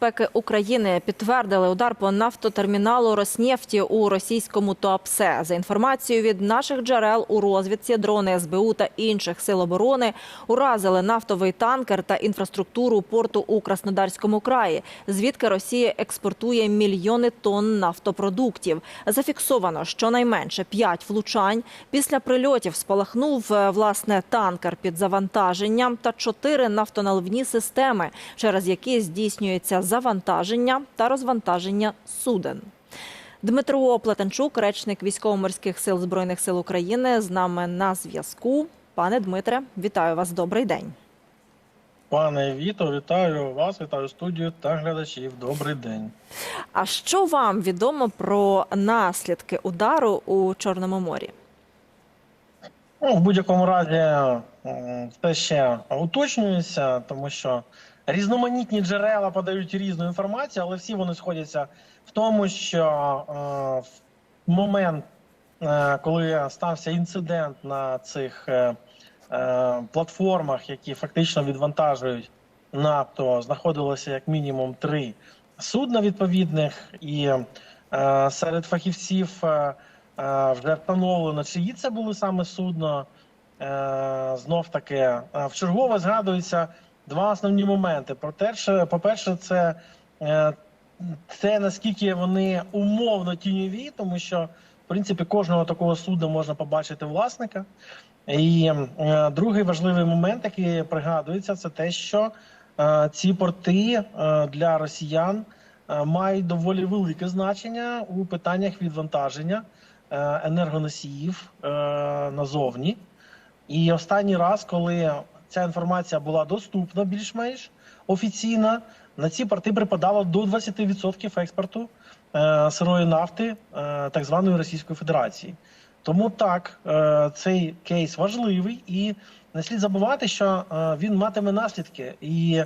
безпеки України підтвердили удар по нафтотерміналу Роснефті у російському Туапсе. За інформацією від наших джерел у розвідці, дрони СБУ та інших сил оборони уразили нафтовий танкер та інфраструктуру порту у Краснодарському краї, звідки Росія експортує мільйони тонн нафтопродуктів. Зафіксовано щонайменше п'ять влучань. Після прильотів спалахнув е, власне танкер під завантаженням та чотири нафтоналивні системи, через які здійснюється завантаження та розвантаження суден. Дмитро Плетенчук, речник військово-морських сил збройних сил України, з нами на зв'язку. Пане Дмитре, вітаю вас. Добрий день. Пане Віто, вітаю вас, вітаю студію та глядачів. Добрий день. А що вам відомо про наслідки удару у Чорному морі? Ну, в будь-якому разі це ще уточнюється, тому що різноманітні джерела подають різну інформацію, але всі вони сходяться в тому, що е, в момент, е, коли стався інцидент на цих е, е, платформах, які фактично відвантажують нафту, знаходилося як мінімум три судна відповідних, і е, серед фахівців. е, Е, Вже встановлено, чиї це були саме судно. Е, Знов таки, е, в чергове згадуються два основні моменти. По-перше, по-перше, це те, наскільки вони умовно тіньові, тому що в принципі кожного такого судна можна побачити власника. І е, другий важливий момент, який пригадується, це те, що е, ці порти е, для росіян мають доволі велике значення у питаннях відвантаження енергоносіїв назовні. І останній раз, коли ця інформація була доступна більш-менш офіційна, на ці порти припадало до 20% експорту е, сирої нафти е, так званої Російської Федерації. Тому так, е, цей кейс важливий, і не слід забувати, що е, він матиме наслідки і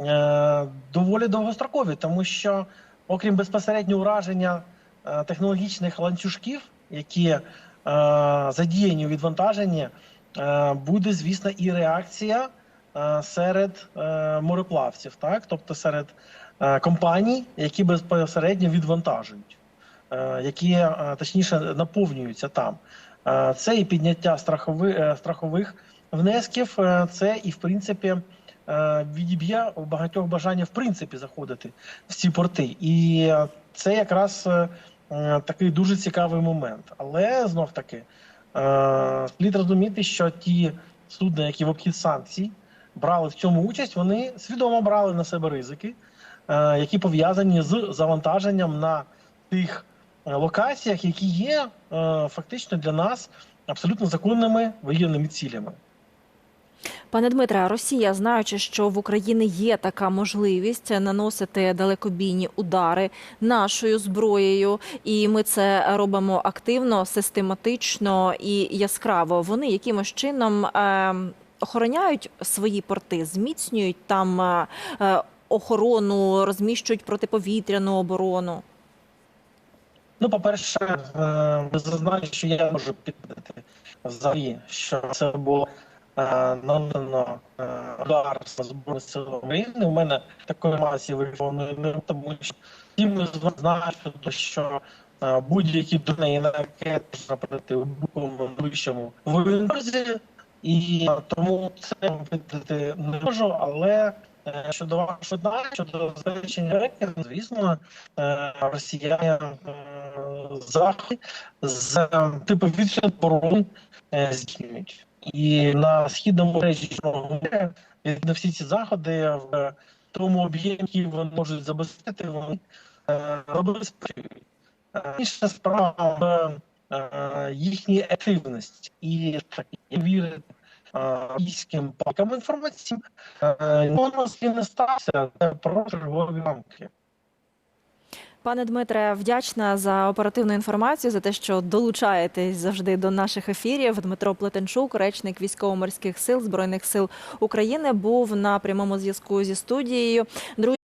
е, доволі довгострокові, тому що, окрім безпосереднього ураження е, технологічних ланцюжків, які е, задіяні у відвантаженні, буде, звісно, і реакція е, серед е, мореплавців, так? тобто серед е, компаній, які безпосередньо відвантажують, е, які е, точніше наповнюються там. Е, Це і підняття страхови, е, страхових внесків, е, це і в принципі е, відіб'є у багатьох бажання в принципі заходити в ці порти. І е, це якраз е, е, такий дуже цікавий момент. Але знов таки е, слід розуміти, що ті судна, які в обхід санкцій брали в цьому участь, вони свідомо брали на себе ризики, е, які пов'язані з завантаженням на тих е, локаціях, які є е, фактично для нас абсолютно законними воєнними цілями. Пане Дмитре, Росія, знаючи, що в Україні є така можливість наносити далекобійні удари нашою зброєю, і ми це робимо активно, систематично і яскраво. Вони якимось чином е, охороняють свої порти, зміцнюють там е, е, охорону, розміщують протиповітряну оборону. Ну, по-перше, зазначу, що я можу підтримати взагалі, що це було е, е, удар на збройні сили України. У мене такої масі не тому що всі ми знають, що е, будь-які дрони і ракети можна пройти у будь-якому найближчому воєнборзі, і е, тому це підтримати не можу, але е, Щодо вашого дня, щодо знищення ракет, звісно, е, росіяни е, захід з е, типу відчинних здійснюють. І на східному мережі на всі ці заходи в тому об'ємі, який вони можуть забезпечити, вони е, забезпечують. Е, Інша справа в е, їхній ефективності і вірити російським пакам інформації, е, воно не стався, це про чергові рамки. Пане Дмитре, вдячна за оперативну інформацію, за те, що долучаєтесь завжди до наших ефірів. Дмитро Плетенчук, речник військово-морських сил збройних сил України, був на прямому зв'язку зі студією. Друзі.